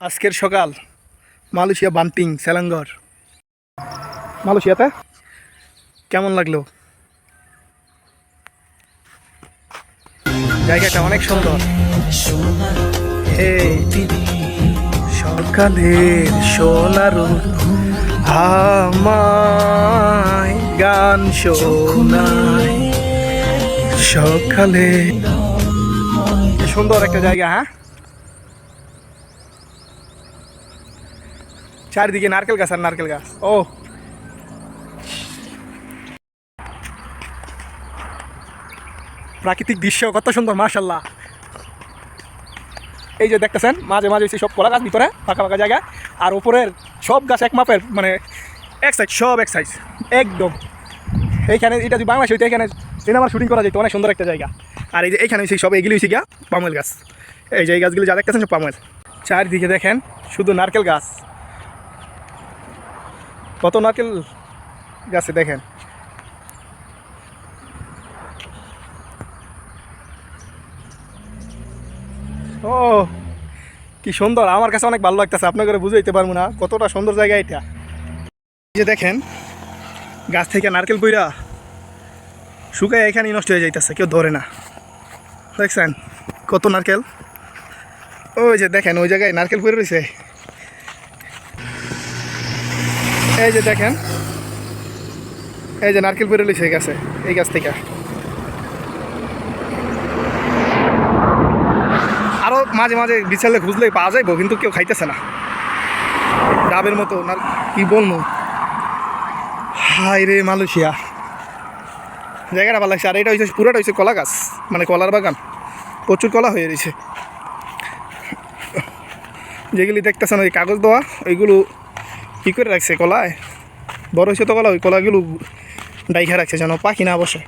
আজকের সকাল, Malaysia bunting Selangor. মালয়েশিয়াতে? কেমন লাগল? জায়গাটা অনেক সুন্দর। সকালের সোনার গান শোনায়। সকালে সুন্দর একটা জায়গা হ্যাঁ? চারিদিকে নারকেল গাছ আর নারকেল গাছ। ও। প্রাকৃতিক দৃশ্য কত সুন্দর, মাশাল্লাহ। এই যে দেখতেছেন, মাঝে মাঝে সব কলা গাছ ভিতরে, ফাঁকা ফাঁকা জায়গা। আর উপরের সব গাছ এক মাপের মানে এক সাইজ সব এক সাইজ একদম। এইখানে এটা যদি বাংলাদেশ হইতে এখানে সিনেমার শুটিং করা যেত, অনেক সুন্দর একটা জায়গা। আর এই যে এইখানে সেই সব, এগুলি হচ্ছে গিয়া পামেল গাছ। এই যে এই গাছগুলি যা দেখতেছেন সব পামেল। চারিদিকে দেখেন, শুধু নারকেল গাছ। কত নারকেল গাছে দেখেন? ও, কি সুন্দর। আমার কাছে অনেক ভালো লাগতেছে, আপনাকে বুঝাইতে পারব না। কতটা সুন্দর জায়গা এটা। যে দেখেন, গাছ থেকে নারকেল পইরা শুকায় এখানেই নষ্ট হয়ে যাইতেছে, কেউ ধরে না। দেখছেন কত নারকেল? ওই যে দেখেন, ওই জায়গায় নারকেল পড়ে রয়েছে এই যে দেখেন, এই যে নারকেল পড়ে রয়েছে এই গাছে, এই গাছ থেকে। আরও মাঝে মাঝে বিছালে খুঁজলে পাওয়া যাইব, কিন্তু কেউ খাইতেছে না। ডাবের মতো কি বলব? হাই রে মালয়েশিয়া। জায়গাটা ভালো লাগছে, আর এটা হচ্ছে পুরোটা হয়েছে কলা গাছ মানে কলার বাগান। প্রচুর কলা হয়ে রয়েছে যেগুলি দেখতেছেন, ওই কাগজ দেওয়া, ওইগুলো কী করে রাখছে কলায়? বড় হয়েছে তো কলা, ওই কলাগুলো ডাইখা রাখছে যেন, পাখি না বসে।